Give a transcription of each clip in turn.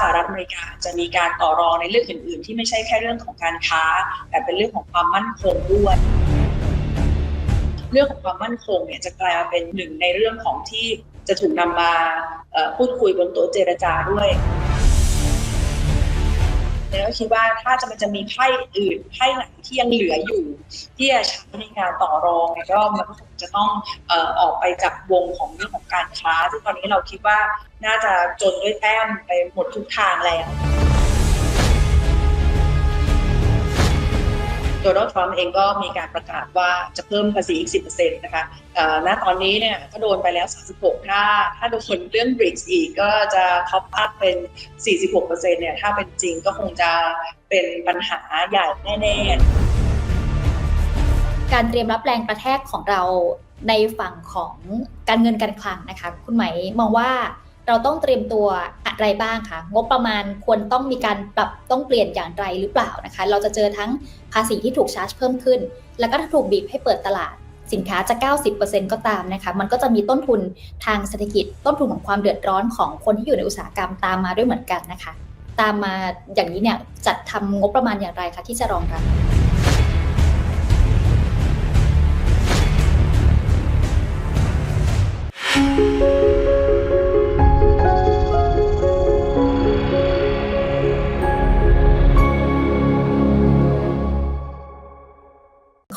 สหรัฐอเมริกาจะมีการต่อรองในเรื่องอื่น ๆ ที่ไม่ใช่แค่เรื่องของการค้า แต่เป็นเรื่องของความมั่นคงด้วยเรื่องของความมั่นคงเนี่ยจะกลายมาเป็นหนึ่งในเรื่องของที่จะถูกนำมาพูดคุยบนโต๊ะเจรจาด้วย แล้วก็คิดว่าถ้าจะมันจะมีไพ่อื่นไพ่ไหนที่ยังเหลืออยู่ ที่จะใช้ในการต่อรองเนี่ยก็มันก็คงจะต้องเอ่อออกไปจากวงของเรื่องของการค้าซึ่งตอนนี้เราคิดว่าน่าจะจนด้วยแต้มไปหมดทุกทางแล้ว โดนัลด์ทรัมป์เองก็มีการประกาศว่าจะเพิ่มภาษีอีก 10%นะคะณตอนนี้เนี่ยก็โดนไปแล้ว 36 ถ้าถ้าโดนเรื่อง BRICS อีกก็จะท็อปอัพเป็น 46%เนี่ยถ้าเป็นจริงก็คงจะเป็นปัญหาใหญ่แน่ๆ การเตรียมรับแรงกระแทกของเราในฝั่งของการเงินการคลังนะคะ คุณไหมมองว่า เราต้องเตรียมตัวอะไรบ้างคะงบประมาณควรต้องมีการปรับต้องเปลี่ยนอย่างไรหรือเปล่านะคะ เราจะเจอทั้งภาษีที่ถูกชาร์จเพิ่มขึ้น แล้วก็ถ้าถูกบีบให้เปิดตลาดสินค้าจะ 90%ก็ตามนะคะ มันก็จะมีต้นทุนทางเศรษฐกิจ ต้นทุนของความเดือดร้อนของคนที่อยู่ในอุตสาหกรรมตามมาด้วยเหมือนกันนะคะ ตามมาอย่างนี้เนี่ยจัดทำงบประมาณอย่างไรคะที่จะรองรับ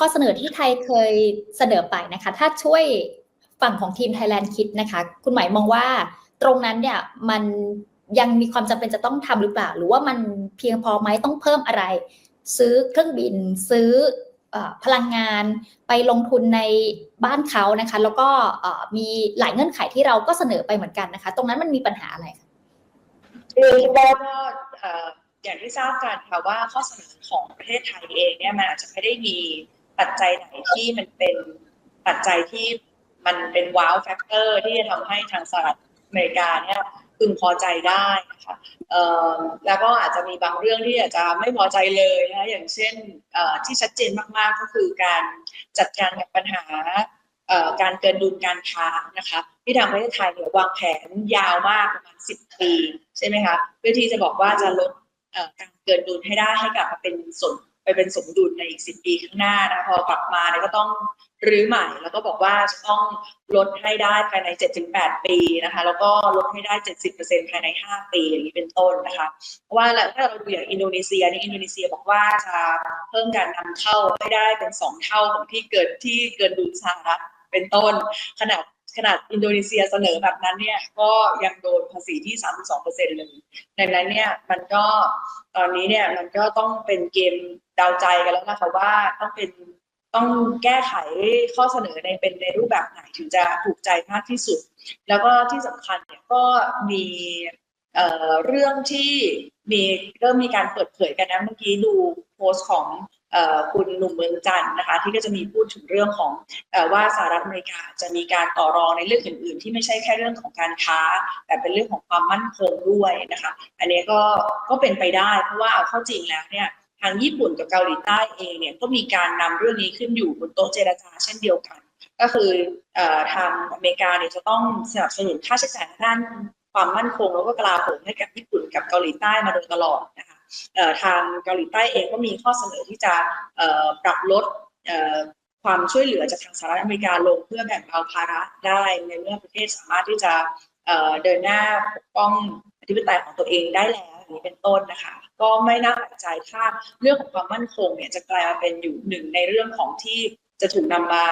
ข้อเสนอที่ไทยเคยเสนอไปนะคะ ถ้าช่วยฝั่งของทีม Thailand คิดนะคะ คุณหมายมองว่าตรงนั้นเนี่ยมันยังมีความจำเป็นจะต้องทำหรือเปล่า หรือว่ามันเพียงพอไหมต้องเพิ่มอะไร ซื้อเครื่องบินซื้ออพลังงานไปลงทุนในบ้านเขานะคะ แล้วก็มีหลายเงื่อนไขที่เราก็เสนอไปเหมือนกันนะคะ ตรงนั้นมันมีปัญหาอะไรคือคิดว่าก็อย่างที่ทราบกันค่ะว่าข้อเสนอของประเทศไทยเองเนี่ยมันอาจจะไม่ได้มี ปัจจัยไหนที่มันเป็นปัจจัยที่มันเป็นว้าวแฟกเตอร์ที่จะทำให้ทางสหรัฐอเมริกาเนี่ยพึงพอใจได้นะคะแล้วก็อาจจะมีบางเรื่องที่อาจจะไม่พอใจเลยนะอย่างเช่นที่ชัดเจนมากๆก็คือการจัดการกับปัญหาการเกินดุลการค้านะคะที่ทางประเทศไทยเนี่ยวางแผนยาวมากประมาณ 10 ปีใช่ไหมคะเพื่อที่จะบอกว่าจะลดการเกินดุลให้ได้ให้กลับมาเป็นสม ไปเป็นสมดุลในอีก 10 ปีข้างหน้านะพอกลับมาเนี่ยก็ต้องรื้อใหม่ แล้วก็บอกว่าจะต้องลดให้ได้ภายใน 7-8 ปีนะคะ แล้วก็ลดให้ได้ 70%ภายใน 5 ปีอย่างนี้เป็นต้นนะคะ เพราะว่าถ้าเราดูอย่างอินโดนีเซียนี่อินโดนีเซียบอกว่าจะเพิ่มการนำเข้าให้ได้เป็นสองเท่าของที่เกิดที่เกินดุลสหรัฐเป็นต้นขนาด ขนาดอินโดนีเซียเสนอแบบนั้นเนี่ยก็ยังโดนภาษีที่ 32%เลยดังนั้นเนี่ยมันก็ตอนนี้เนี่ยมันก็ต้องเป็นเกมเดาใจกันแล้วนะคะว่าต้องเป็นต้องแก้ไขข้อเสนอในเป็นในรูปแบบไหนถึงจะถูกใจมากที่สุด แล้วก็ที่สำคัญเนี่ยก็มีเเรื่องที่มีเริ่มมีการเปิดเผยกันนะเมื่อกี้ดูโพสต์ของ คุณหนุ่มเมืองจันนะคะ ที่ก็จะมีพูดถึงเรื่องของอว่าสหรัฐอเมริกาจะมีการต่อรองในเรื่องอื่น ๆ ที่ไม่ใช่แค่เรื่องของการค้า แต่เป็นเรื่องของความมั่นคงด้วยนะคะ อันนี้ก็ก็เป็นไปได้เพราะว่าเอาเข้าจริงแล้วเนี่ยทางญี่ปุ่นกับเกาหลีใต้เองเนี่ยก็มีการนำเรื่องนี้ขึ้นอยู่บนโต๊ะเจรจาเช่นเดียวกัน ก็คืออทางอเมริกาเนี่ยจะต้องสนับสนุนค่าใช้จ่ายทางด้านความมั่นคงแล้วก็กลาโหมให้กับญี่ปุ่นกับเกาหลีใต้มาโดยตลอดนะคะ ทางเกาหลีใต้เองก็มีข้อเสนอที่จะปรับลดความช่วยเหลือจากทางสหรัฐอเมริกาลงเพื่อแบ่งเบาภาระได้ในเมื่อประเทศสามารถที่จะเดินหน้าปกป้องอธิปไตยของตัวเองได้แล้วอย่างนี้เป็นต้นนะคะ ก็ไม่น่าแปลกใจถ้าเรื่องของความมั่นคงเนี่ยจะกลายมาเป็นอยู่หนึ่งในเรื่องของที่จะถูกนำมา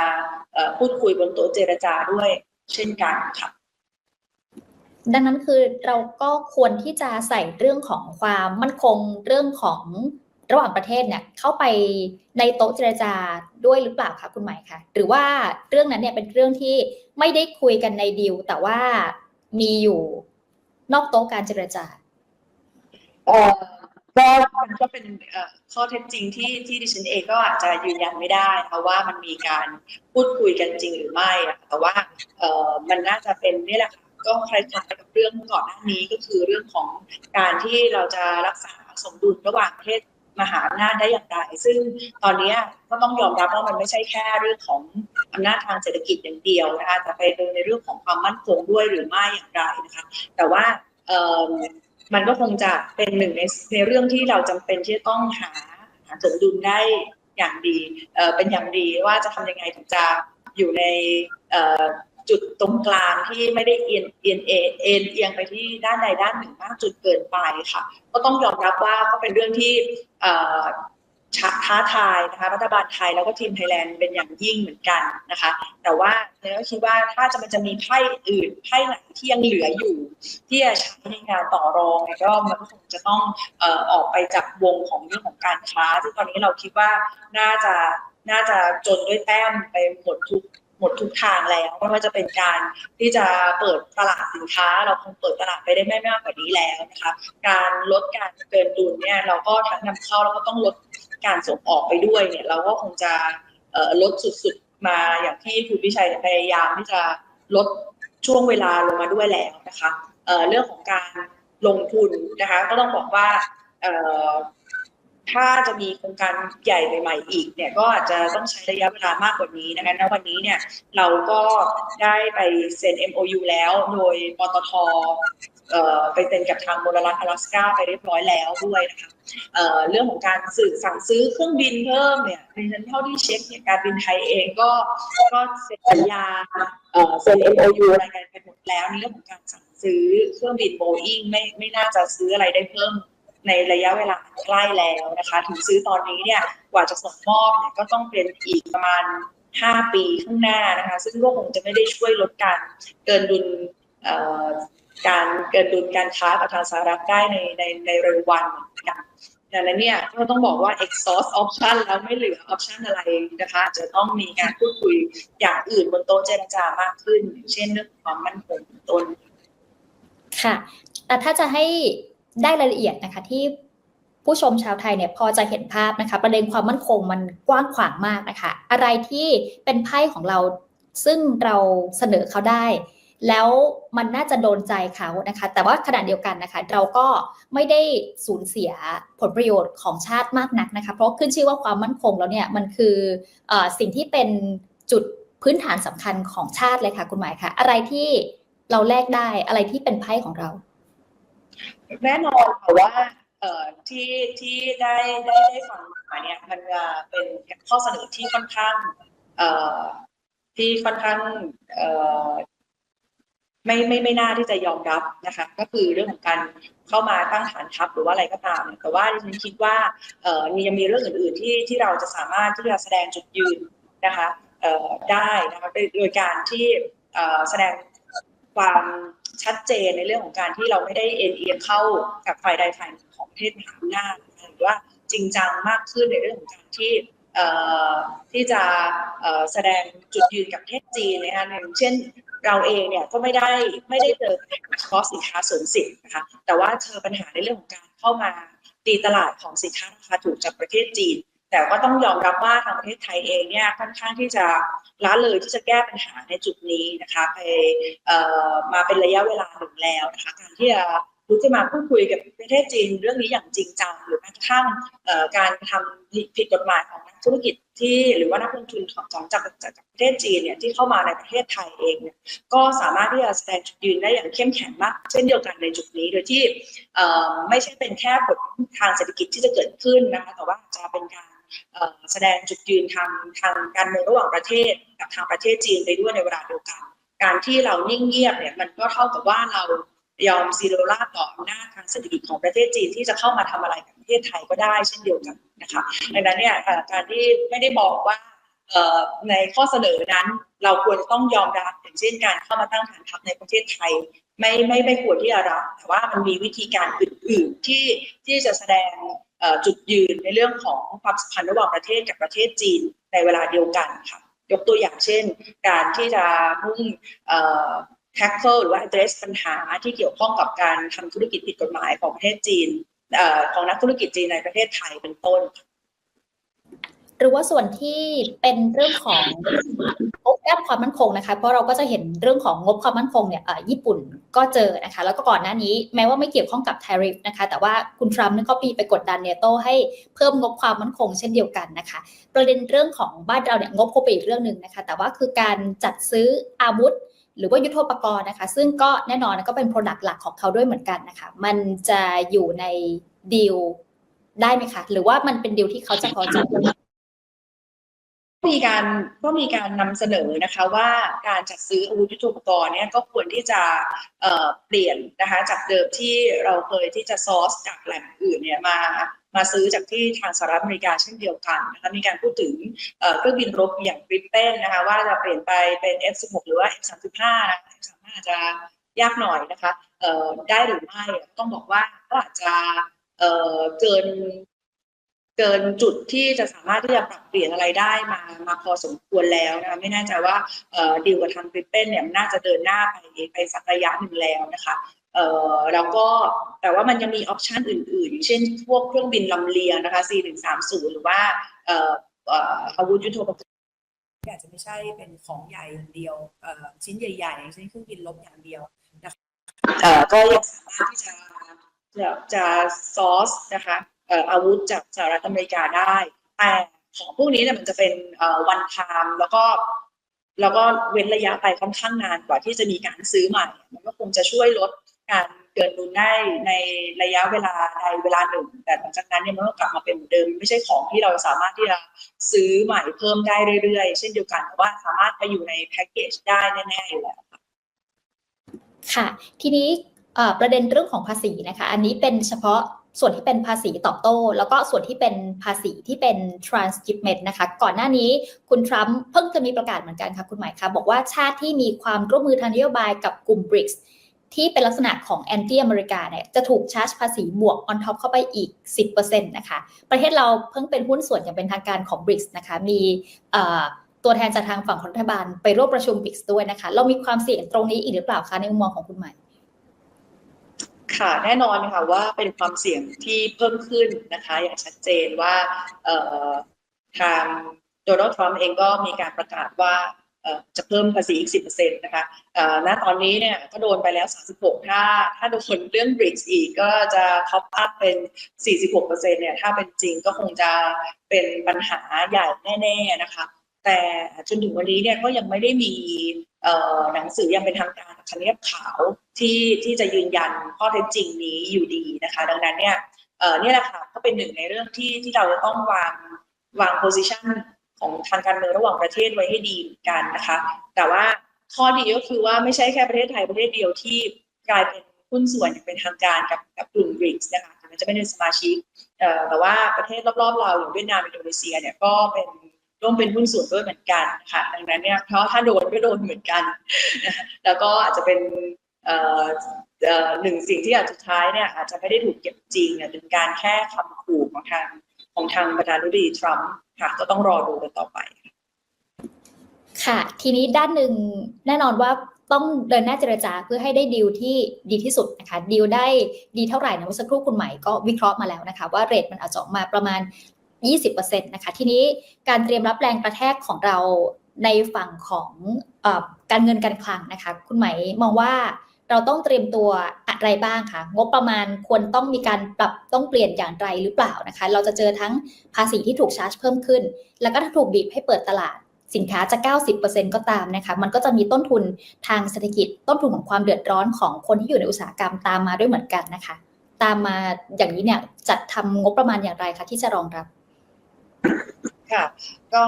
พูดคุยบนโต๊ะเจรจาด้วยเช่นกันค่ะ ดังนั้นคือเราก็ควรที่จะใส่เรื่องของความมั่นคงเรื่องของระหว่างประเทศเนี่ยเข้าไปในโต๊ะเจรจาด้วยหรือเปล่าคะคุณหมายคะหรือว่าเรื่องนั้นเนี่ยเป็นเรื่องที่ไม่ได้คุยกันในดีลแต่ว่ามีอยู่นอกโต๊ะการเจรจาเออก็มันก็เป็นข้อเท็จจริงที่ที่ดิฉันเองก็อาจจะยืนยันไม่ได้เพราะว่ามันมีการพูดคุยกันจริงหรือไม่แต่ว่าเออมันน่าจะเป็นนี่แหละค่ะ ก็คล้ายๆกับเรื่องก่อนหน้านี้ก็คือเรื่องของการที่เราจะรักษาสมดุลระหว่างประเทศมหาอำนาจได้อย่างไร ซึ่งตอนนี้ก็ต้องยอมรับว่ามันไม่ใช่แค่เรื่องของอำนาจทางเศรษฐกิจอย่างเดียวนะคะแต่ไปดูในเรื่องของความมั่นคงด้วยหรือไม่อย่างไรนะคะแต่ว่ามันก็คงจะเป็นหนึ่งในในเรื่องที่เราจำเป็นที่จะต้องหาหาสมดุลได้อย่างดีเอ่อเป็นอย่างดีว่าจะทำยังไงถึงจะอยู่ใน จุดตรงกลางที่ไม่ได้เอียงเอียงเอเอ็นเอียงไปที่ด้านใดด้านหนึ่งมากจนเกินไปค่ะ ก็ต้องยอมรับว่าก็เป็นเรื่องที่ท้าทายนะคะรัฐบาลไทยแล้วก็ทีมไทยแลนด์เป็นอย่างยิ่งเหมือนกันนะคะ แต่ว่าเนยก็คิดว่าถ้าจะมันจะมีไพ่อื่นไพ่ไหนที่ยังเหลืออยู่ ที่จะใช้ในการต่อรองเนี่ยก็มันก็คงจะต้องออออกไปจากวงของเรื่องของการค้าซึ่งตอนนี้เราคิดว่าน่าจะน่าจะจนด้วยแต้มไปหมดทุก หมดทุกทางแล้ว ไม่ว่าจะเป็นการที่จะเปิดตลาดสินค้า เราคงเปิดตลาดไปได้ไม่มากกว่านี้แล้วนะคะ การลดการเกินดุลเนี่ยเราก็ทั้งนำเข้าแล้วก็ต้องลดการส่งออกไปด้วยเนี่ย เราก็คงจะลดสุดๆมาอย่างที่คุณพิชัยพยายามที่จะลดช่วงเวลาลงมาด้วยแล้วนะคะเเรื่องของการลงทุนนะคะ ก็ต้องบอกว่า ถ้าจะมีโครงการใหญ่ใหม่ๆอีกเนี่ยก็อาจจะต้องใช้ระยะเวลามากกว่านี้นะคะณวันนี้เนี่ยเราก็ได้ไปเซ็น MOU แล้ว โดยปตทไปเซ็นกับทางโมลรัฐอลาสกาไปเรียบร้อยแล้วด้วยนะคะเเรื่องของการสื่อสั่งซื้อเครื่องบินเพิ่มเนี่ยดิฉันเท่าที่เช็คเนี่ยการบินไทยเองก็ก็เซ็นสัญญาเอ่อเซ็น MOU อะไรกันไปหมดแล้วในเรื่องของการสั่งซื้อเครื่องบินโบอิงไม่ไม่น่าจะซื้ออะไรได้เพิ่ม ในระยะเวลาใกล้แล้วนะคะ ถึงซื้อตอนนี้เนี่ยกว่าจะส่งมอบเนี่ยก็ต้องเป็นอีกประมาณ 5 ปีข้างหน้านะคะ ซึ่งก็คงจะไม่ได้ช่วยลดการเกินดุลการเกิดดุลการค้ากับทางสหรัฐได้ในในในเร็ววันเหมือนกันดังนั้นเนี่ยก็ต้องบอกว่า exhaust option แล้วไม่เหลือ option อะไรนะคะ จะต้องมีการพูดคุยอย่างอื่นบนโต๊ะเจรจามากขึ้น เช่นเรื่องความมั่นคงต้น ค่ะ แต่ถ้าจะให้ ได้รายละเอียดนะคะที่ผู้ชมชาวไทยเนี่ยพอจะเห็นภาพนะคะ ประเด็นความมั่นคงมันกว้างขวางมากนะคะ อะไรที่เป็นไพ่ของเราซึ่งเราเสนอเขาได้ แล้วมันน่าจะโดนใจเขานะคะ แต่ว่าขณะเดียวกันนะคะ เราก็ไม่ได้สูญเสียผลประโยชน์ของชาติมากนักนะคะ เพราะขึ้นชื่อว่าความมั่นคงแล้วเนี่ยมันคือออสิ่งที่เป็นจุดพื้นฐานสำคัญของชาติเลยค่ะคุณหมายค่ะ อะไรที่เราแลกได้อะไรที่เป็นไพ่ของเรา แน่นอนค่ะว่าเอ่อที่ที่ได้ได้ได้ฟังมาเนี่ยมันจะเป็นข้อเสนอที่ค่อนข้างเอ่อที่ค่อนข้างเอ่อไม่ไม่ไม่น่าที่จะยอมรับนะคะ ก็คือเรื่องของการเข้ามาตั้งฐานทัพหรือว่าอะไรก็ตาม แต่ว่าดิฉันคิดว่าเอ่อมียังมีเรื่องอื่น ๆ ที่ที่เราจะสามารถที่จะแสดงจุดยืนนะคะเอ่อได้นะคะโดยโดยการที่เอ่อแสดงความ ชัดเจนในเรื่องของการที่เราไม่ได้เอ็นเอียงเข้ากับฝ่ายใดฝ่ายหนึ่งของประเทศมหาอำนาจหรือว่าจริงจังมากขึ้นในเรื่องของการที่เอ่อที่จะเอ่อแสดงจุดยืนกับประเทศจีนนะคะอย่างเช่นเราเองเนี่ยก็ไม่ได้ไม่ได้เจอเฉพาะสินค้าสูงสินนะคะแต่ว่าเจอปัญหาในเรื่องของการเข้ามาตีตลาดของสินค้าราคาถูกจากประเทศจีน แต่ก็ต้องยอมรับว่าทางประเทศไทยเองเนี่ยค่อนข้างที่จะล้าเลยที่จะแก้ปัญหาในจุดนี้นะคะไปมาเป็นระยะเวลาหนึ่งแล้วนะคะการที่จะุกขึ้นมาพูดคุยกับประเทศจีนเรื่องนี้อย่างจริงจังหรือแม้กระทั่งเอ่อการทำผิดกฎหมายของนักธุรกิจที่หรือว่านักลงทุนของจากจากจากประเทศจีนเนี่ยที่เข้ามาในประเทศไทยเองเนี่ยก็สามารถที่จะแสดงจุดยืนได้อย่างเข้มแข็งมากเช่นเดียวกันในจุดนี้โดยที่ไม่ใช่เป็นแค่ผลทางเศรษฐกิจที่จะเกิดขึ้นนะคะแต่ว่าจะเป็นการ แสดงจุดยืนทางทางการเมืองระหว่างประเทศกับทางประเทศจีนไปด้วยในเวลาเดียวกัน การที่เรานิ่งเงียบเนี่ยมันก็เท่ากับว่าเรายอมซีโรราต่ออำนาจทางเศรษฐกิจของประเทศจีนที่จะเข้ามาทำอะไรกับประเทศไทยก็ได้เช่นเดียวกันนะคะดังนั้นเนี่ยการที่ไม่ได้บอกว่าในข้อเสนอนั้นเราควรต้องยอมรับอย่างเช่นการเข้ามาตั้งฐานทัพในประเทศไทย ไม่ไม่ไม่ควรที่จะรับแต่ว่ามันมีวิธีการอื่นๆที่ที่จะแสดง จุดยืนในเรื่องของความสัมพันธ์ระหว่างประเทศกับประเทศจีนในเวลาเดียวกันค่ะยกตัวอย่างเช่น การที่จะมุ่ง tackle หรือว่า address ปัญหาที่เกี่ยวข้องกับการทำธุรกิจผิดกฎหมายของประเทศจีนอของนักธุรกิจจีนในประเทศไทยเป็นต้น หรือว่าส่วนที่เป็นเรื่องของงบด้านความมั่นคงนะคะ เพราะเราก็จะเห็นเรื่องของงบความมั่นคงเนี่ยญี่ปุ่นก็เจอนะคะ แล้วก็ก่อนหน้านี้แม้ว่าไม่เกี่ยวข้องกับ tariff นะคะ แต่ว่าคุณทรัมป์นี่ก็มีไปกดดันเนโตให้เพิ่มงบความมั่นคงเช่นเดียวกันนะคะ ประเด็นเรื่องของบ้านเราเนี่ยงบคงเป็นอีกเรื่องหนึ่งนะคะ แต่ว่าคือการจัดซื้ออาวุธหรือว่ายุทโธปกรณ์นะคะ ซึ่งก็แน่นอนก็เป็น Product หลักของเขาด้วยเหมือนกันนะคะ มันจะอยู่ในดีลได้ไหมคะ หรือว่ามันเป็นดีลที่เขาจะพอใจ มีการก็มีการนำเสนอนะคะว่าการจัดซื้ออาวุธยุทโธปกรณ์เนี่ยก็ควรที่จะเเปลี่ยนนะคะจากเดิมที่เราเคยที่จะซอร์สจากแหล่งอื่นเนี่ยมามาซื้อจากที่ทางสหรัฐอเมริกาเช่นเดียวกันนะคะมีการพูดถึงเครื่องบินรบอย่างกริปเปนนะคะว่าจะเปลี่ยนไปเป็น F16 หรือว่า F35 นะ F35 อาจจะยากหน่อยนะคะเอ่อได้หรือไม่ต้องบอกว่าก็อาจจะเอ่อเกิน เกินจุดที่จะสามารถที่จะปรับเปลี่ยนอะไรได้มามาพอสมควรแล้วนะคะไม่แน่ใจว่าเอ่อดีลกับทางกริปเปนเนี่ยมันน่าจะเดินหน้าไปไปสักระยะหนึ่งแล้วนะคะเอ่อแล้วก็แต่ว่ามันยังมีออปชันอื่นๆอย่างเช่นพวกเครื่องบินลำเลียงนะคะ C130 หรือว่าเอ่อเอ่ออาวุธยุทโธปกรณ์ที่อาจจะไม่ใช่เป็นของใหญ่อย่างเดียวเอ่อชิ้นใหญ่ๆอย่างเช่นเครื่องบินลบอย่างเดียวนะคะเอ่อก็ยังสามารถที่จะจะจะซอสนะคะเอ่ออาวุธจากสหรัฐอเมริกาได้แต่ของพวกนี้เนี่ยมันจะเป็นวันไทม์แล้วก็แล้วก็เว้นระยะไปค่อนข้างนานกว่าที่จะมีการซื้อใหม่ มันก็คงจะช่วยลดการเกินดุลได้ในระยะเวลาใดเวลาหนึ่ง แต่หลังจากนั้นเนี่ยมันก็กลับมาเป็นเดิม ไม่ใช่ของที่เราสามารถที่จะซื้อใหม่เพิ่มได้เรื่อยๆ เช่นเดียวกันแต่ว่าสามารถไปอยู่ในแพ็กเกจได้แน่ๆอยู่แล้วค่ะ ทีนี้ประเด็นเรื่องของภาษีนะคะ อันนี้เป็นเฉพาะ ส่วนที่เป็นภาษีตอบโต้ แล้วก็ส่วนที่เป็นภาษีที่เป็น transshipment นะคะ ก่อนหน้านี้คุณทรัมป์เพิ่งจะมีประกาศเหมือนกันค่ะคุณหมายคะบอกว่าชาติที่มีความร่วมมือทางนโยบายกับกลุ่ม BRICS ที่เป็นลักษณะของ anti อเมริกาเนี่ยจะถูกชาร์จภาษีบวก on top เข้าไปอีก 10%นะคะ ประเทศเราเพิ่งเป็นหุ้นส่วนอย่างเป็นทางการของ BRICS นะคะ มีตัวแทนจากทางฝั่งของรัฐบาล ไปร่วมประชุม BRICS ด้วยนะคะ เรามีความเสี่ยงตรงนี้อีกหรือเปล่าคะในมุมมองของคุณหมาย ค่ะแน่นอนค่ะว่าเป็นความเสี่ยงที่เพิ่มขึ้นนะคะ อย่างชัดเจนว่าทางโดนัลด์ทรัมป์เองก็มีการประกาศว่าจะเพิ่มภาษีอีก 10%นะคะณตอนนี้เนี่ยก็โดนไปแล้ว 36 ถ้าถ้าโดนเรื่อง BRICS อีกก็จะท็อปอัพเป็น 46%เนี่ยถ้าเป็นจริงก็คงจะเป็นปัญหาใหญ่แน่ๆนะคะ แต่จนถึงวันนี้เนี่ยก็ยังไม่ได้มีหนังสือยังเป็นทางการ ทำเนียบขาวที่ที่จะยืนยันข้อเท็จจริงนี้อยู่ดีนะคะ ดังนั้นเนี่ยเออเนี่ยแหละค่ะก็เป็นหนึ่งในเรื่องที่ที่เราจะต้องวางวางโพซิชันของทางการเมืองระหว่างประเทศไว้ให้ดีกันนะคะ แต่ว่าข้อดีก็คือว่าไม่ใช่แค่ประเทศไทยประเทศเดียวที่กลายเป็นหุ้นส่วนอย่างเป็นทางการกับกับกลุ่ม BRICS นะคะถึงแม้จะไม่ได้เป็นสมาชิกเอ่อแต่ว่าประเทศรอบๆเราอย่างเวียดนามอินโดนีเซียเนี่ยก็เป็น ร่วมเป็นหุ้นส่วนด้วยเหมือนกันนะคะดังนั้นเนี่ยเพราะถ้าโดนก็โดนเหมือนกัน แล้วก็อาจจะเป็นหนึ่งสิ่งที่อาจสุดท้ายเนี่ยอาจจะไม่ได้ถูกเก็บจริงเนี่ยเป็นการแค่คำขู่ของทางของทางประธานาธิบดีทรัมป์ค่ะก็ต้องรอดูกันต่อไป ค่ะ ทีนี้ด้านหนึ่งแน่นอนว่าต้องเดินหน้าเจรจาเพื่อให้ได้ดีลที่ดีที่สุดนะคะดีลได้ดีเท่าไหร่นะเมื่อสักครู่คุณใหม่ก็วิเคราะห์มาแล้วนะคะ ว่าเรทมันอาจจะออกมาประมาณ 20%นะคะทีนี้การเตรียมรับแรงกระแทกของเราในฝั่งของอการเงินการคลังนะคะคุณไหมายมองว่าเราต้องเตรียมตัวอะไรบ้างคะงบประมาณควรต้องมีการปรับต้องเปลี่ยนอย่างไรหรือเปล่านะคะเราจะเจอทั้งภาษีที่ถูกชาร์จเพิ่มขึ้น แล้วก็ถ้าถูกบีบให้เปิดตลาดสินค้าจะ 90%ก็ตามนะคะ มันก็จะมีต้นทุนทางเศรษฐกิจ ต้นทุนของความเดือดร้อนของคนที่อยู่ในอุตสาหกรรมตามมาด้วยเหมือนกันนะคะ ตามมาอย่างนี้เนี่ยจัดทำงบประมาณอย่างไรคะที่จะรองรับ ค่ะก็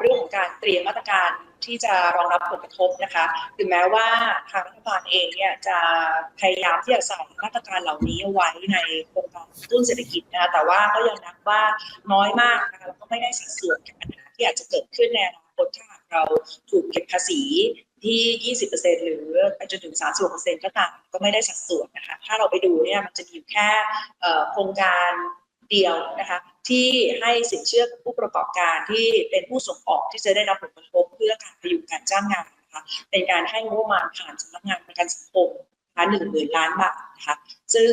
เรื่องของการเตรียมมาตรการที่จะรองรับผลกระทบนะคะถึงแม้ว่าทางรัฐบาลเองเนี่ยจะพยายามที่จะใส่มาตรการเหล่านี้ไว้ในโครงการต้นเศรษฐกิจนะคะแต่ว่าก็ยังนับว่าน้อยมากนะคะแล้วก็ไม่ได้สัดส่วนกับปัญหาที่อาจจะเกิดขึ้นในอนาคตถ้าเราถูกเก็บภาษีที่ 20%หรือไปจนถึง 36%ก็ตามก็ไม่ได้สัดส่วนนะคะ ถ้าเราไปดูเนี่ยมันจะมีอยู่แค่โครงการ เดียวนะคะที่ให้สินเชื่อผู้ประกอบการที่เป็นผู้ส่งออกที่จะได้รับผลกระทบเพื่อการพยุงการจ้างงานนะคะเป็นการให้งบประมาณผ่านสำนักงานประกันสังคมนะคะหนึ่งหมื่นล้านบาทนะคะซึ่ง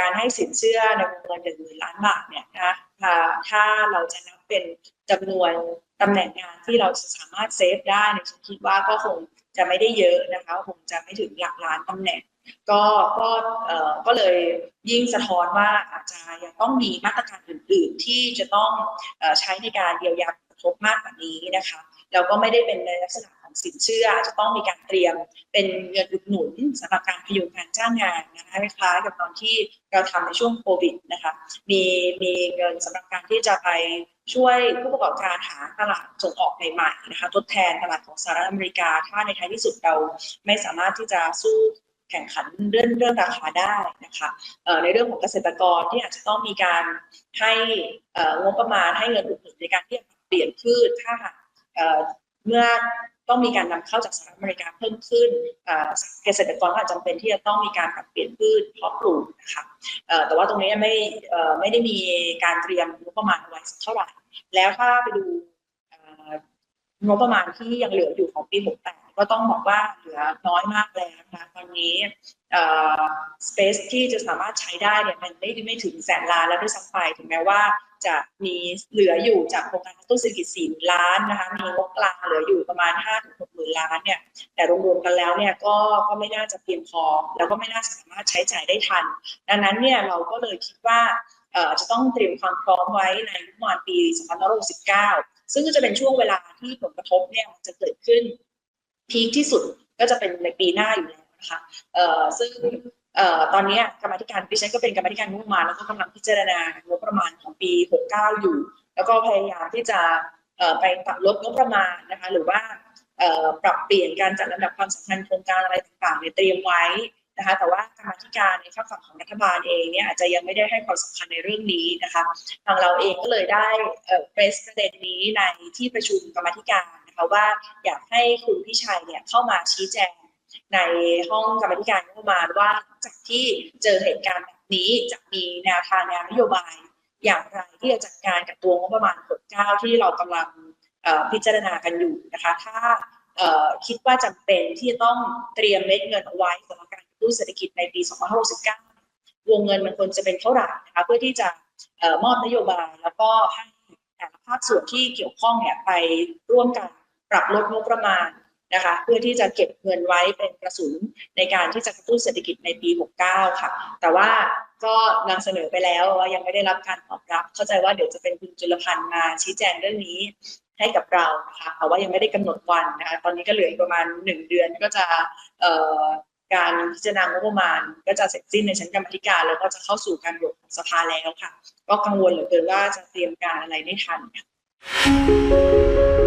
การให้สินเชื่อในวงเงินหนึ่งหมื่นล้านบาทเนี่ยนะคะถ้าถ้าเราจะนับเป็นจำนวนตำแหน่งงานที่เราจะสามารถเซฟได้เนี่ยฉันคิดว่าก็คงจะไม่ได้เยอะนะคะคงจะไม่ถึงหลักล้านตำแหน่ง ก็ก็เอ่อก็เลยยิ่งสะท้อนว่าอาจจะยังต้องมีมาตรการอื่น ๆ ที่จะต้องอใช้ในการเยียวยาผลกระทบมากกว่านี้นะคะแล้วก็ไม่ได้เป็นในลักษณะของสินเชื่อจะต้องมีการเตรียมเป็นเงินอุดหนุนสำหรับการพยุงการจ้างงานนะคะคล้ายกับตอนที่เราทำในช่วงโควิดนะคะมีมีเงินสำหรับการที่จะไปช่วยผู้ประกอบการหาตลาดส่งออกใหม่ๆนะคะทดแทนตลาดของสหรัฐอเมริกา ถ้าในท้ายที่สุดเราไม่สามารถที่จะสู้ แข่งขันเรื่องเรื่องราคาได้นะคะในเรื่องของเกษตรกรที่อาจจะต้องมีการให้งบประมาณให้เงินอุดหนุนในการที่จะเปลี่ยนพืชถ้าหากเมื่อต้องมีการนำเข้าจากสหรัฐอเมริกาเพิ่มขึ้นเกษตรกรก็อาจจำเป็นที่จะต้องมีการปรับเปลี่ยนพืชเพาะปลูกนะคะแต่ว่าตรงนี้ไม่ไม่ได้มีการเตรียมงบประมาณไว้เท่าไหร่ แล้วถ้าไปดูงบประมาณที่ยังเหลืออยู่ของปี 68 ก็ต้องบอกว่าเหลือน้อยมากแล้วนะคะตอนนี้เอ่อ space ที่จะสามารถใช้ได้เนี่ยมันไม่ไม่ถึงแสนล้านแล้วด้วยซ้ำไปถึงแม้ว่าจะมีเหลืออยู่จากโครงการกระตุ้นเศรษฐกิจ4ล้านนะคะมีงบกลางเหลืออยู่ประมาณ5-6หกหมื่นล้านเนี่ยแต่รวมๆกันแล้วเนี่ยก็ก็ไม่น่าจะเพียงพอ แล้วก็ไม่น่าจะสามารถใช้จ่ายได้ทัน ดังนั้นเนี่ยเราก็เลยคิดว่าเอ่อจะต้องเตรียมความพร้อมไว้ในงบประมาณปี 2569 ซึ่งก็จะเป็นช่วงเวลาที่ผลกระทบเนี่ยมันจะเกิดขึ้น พีคที่สุดก็จะเป็นในปีหน้าอยู่แล้วนะคะเอ่อซึ่งเอ่อตอนนี้กรรมธิการดิฉันก็เป็นกรรมธิการงบประมาณแล้วก็กำลังพิจารณางบประมาณของปี 69 อยู่ แล้วก็พยายามที่จะเอ่อไปปรับลดงบประมาณนะคะหรือว่าเอ่อปรับเปลี่ยนการจัดลำดับความสำคัญโครงการอะไรต่างๆเนี่ยเตรียมไว้นะคะแต่ว่ากรรมธิการในฝั่งของรัฐบาลเองเนี่ยอาจจะยังไม่ได้ให้ความสำคัญในเรื่องนี้นะคะทางเราเองก็เลยได้เอ่อเฟสประเด็นนี้ในที่ประชุมกรรมธิการ นะคะว่าอยากให้คุณพิชัยเนี่ยเข้ามาชี้แจงในห้องกรรมธิการงบประมาณว่าจากที่เจอเหตุการณ์แบบนี้จะมีแนวทางแนวนโยบายอย่างไรที่จะจัดการกับตัวงบประมาณ69ที่เรากำลังพิจารณากันอยู่นะคะถ้าคิดว่าจำเป็นที่จะต้องเตรียมเม็ดเงินเอาไว้สำหรับการกระตุ้นเศรษฐกิจในปี2569วงเงินมันควรจะเป็นเท่าไหร่นะคะเพื่อที่จะมอบนโยบายแล้วก็ให้แต่ละภาคส่วนที่เกี่ยวข้องเนี่ยไปร่วมกัน ปรับลดงบประมาณนะคะเพื่อที่จะเก็บเงินไว้เป็นกระสุนในการที่จะกระตุ้นเศรษฐกิจในปี 69 ค่ะ แต่ว่าก็นำเสนอไปแล้วว่ายังไม่ได้รับการตอบรับ เข้าใจว่าเดี๋ยวจะเป็นคุณจุลพันธ์มาชี้แจงเรื่องนี้ให้กับเรานะคะแต่ว่ายังไม่ได้กำหนดวันนะคะตอนนี้ก็เหลืออีกประมาณหนึ่งเดือนก็จะการพิจารณางบประมาณ ก็จะเสร็จสิ้นในชั้นกรรมธิการแล้วก็จะเข้าสู่การโหวตของสภาแล้วค่ะ ก็กังวลเหลือเกินว่าจะเตรียมการอะไรไม่ทันค่ะ